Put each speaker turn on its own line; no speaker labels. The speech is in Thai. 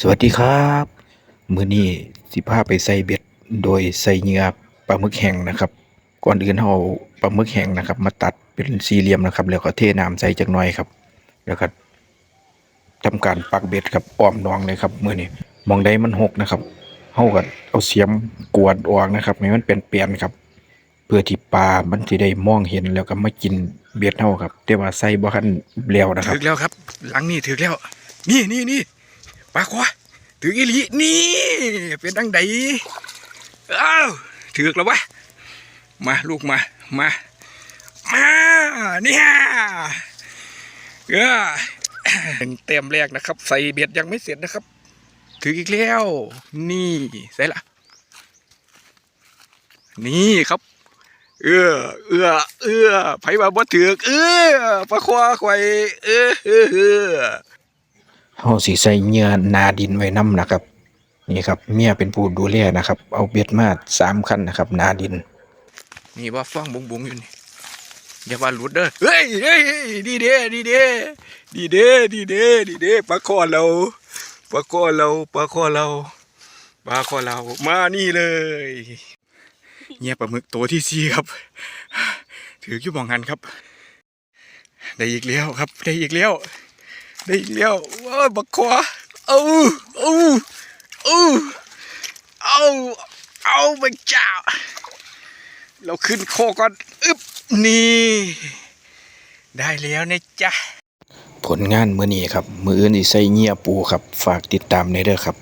สวัสดีครับมื้อนี้สิพาไปใส่เบ็ดโดยใส่เหยื่อปลาหมึกแห้งนะครับ ก่อนอื่นเอาปลาหมึกแห้งนะครับ มาตัดเป็นสี่เหลี่ยมนะครับ แล้วก็เทน้ำใส่จักหน่อยครับ แล้วก็ทำการปักเบ็ดครับอ้อมนองเลยครับมื้อนี้มองใดมันหกนะครับเฮาก็เอาเสียมกวดออกนะครับให้มันเป็นเปลี่ยนๆครับ เพื่อที่ปลามันสิได้มองเห็นแล้วก็มากินเบ็ดเฮาครับแต่ว่าใส่บ่ทันแล้วนะครับ
ถึกแล้วครับ หลังนี่ถึกแล้ว นี่นี่นี่ ปลาควาถึกอีหลีนี่เป็นดังใดอ้าวถึกแล้ววะมาลูกมามามาเนี่ยเออเป็นเต็มแรกนะครับ ใส่เบ็ดยังไม่เสร็จนะครับถึกอีกแล้วนี่ใส่ละนี่ครับ เอื้อเอื้อเอื้อไผมาบ่ถือกเอื้อปลาควาควายเอื้อเอื้อ เอื้อ
เฮาสิใส่เหยื่อนาดินไว้นํนะครับ นี่ครับเมียเป็นผู้ดูแลนะครับ เอาเบ็ดมาสามคันนะครับ นาดิน
นี่ว่าฟังบุงบุงอยู่นี่อย่าว่าหลุดเด้อเฮ้ยเฮ้ยดีเด้ดีเด้ดีเด้ดีเด้ดีเด้ปลาคอเราปลาคอเราปลาคอเราปลาคอเรามานี่เลยเนี่ยปลาหมึกตัวที่สี่ครับ ถืออยู่มองหันครับ ได้อีกแล้วครับ ได้อีกแล้ว ได้อีกแล้วว้าบักคอเอาเอาเอาเอาเอาไปเจ้าเราขึ้นโคก่อนอึบนี่ ได้แล้วนะจ๊ะ
ผลงานมื้อนี้ครับ มื้ออื่นอีใส่เงียบปูครับ ฝากติดตามในเด้อครับ